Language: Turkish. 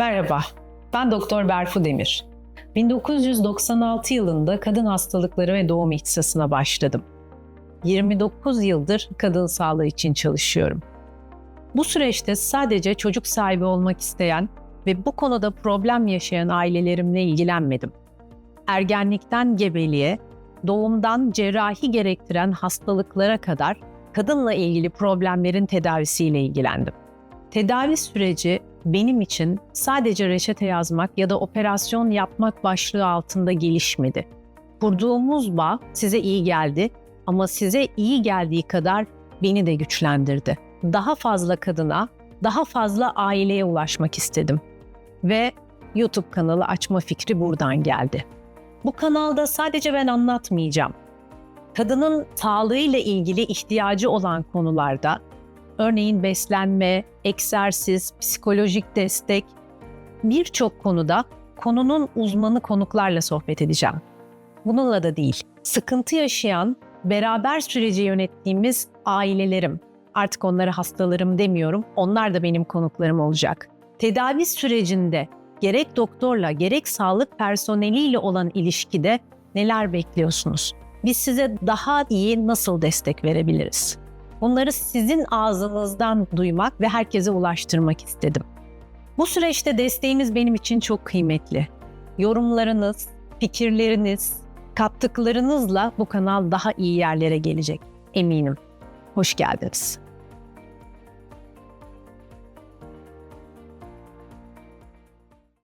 Merhaba, ben Doktor Berfu Demir. 1996 yılında kadın hastalıkları ve doğum ihtisasına başladım. 29 yıldır kadın sağlığı için çalışıyorum. Bu süreçte sadece çocuk sahibi olmak isteyen ve bu konuda problem yaşayan ailelerimle ilgilenmedim. Ergenlikten gebeliğe, doğumdan cerrahi gerektiren hastalıklara kadar kadınla ilgili problemlerin tedavisiyle ilgilendim. Tedavi süreci benim için sadece reçete yazmak ya da operasyon yapmak başlığı altında gelişmedi. Kurduğumuz bağ size iyi geldi ama size iyi geldiği kadar beni de güçlendirdi. Daha fazla kadına, daha fazla aileye ulaşmak istedim. Ve YouTube kanalı açma fikri buradan geldi. Bu kanalda sadece ben anlatmayacağım. Kadının sağlığıyla ilgili ihtiyacı olan konularda örneğin beslenme, egzersiz, psikolojik destek birçok konuda konunun uzmanı konuklarla sohbet edeceğim. Bununla da değil, sıkıntı yaşayan, beraber süreci yönettiğimiz ailelerim, artık onlara hastalarım demiyorum, onlar da benim konuklarım olacak. Tedavi sürecinde gerek doktorla gerek sağlık personeliyle olan ilişkide neler bekliyorsunuz? Biz size daha iyi nasıl destek verebiliriz? Bunları sizin ağzınızdan duymak ve herkese ulaştırmak istedim. Bu süreçte desteğiniz benim için çok kıymetli. Yorumlarınız, fikirleriniz, kattıklarınızla bu kanal daha iyi yerlere gelecek eminim. Hoş geldiniz.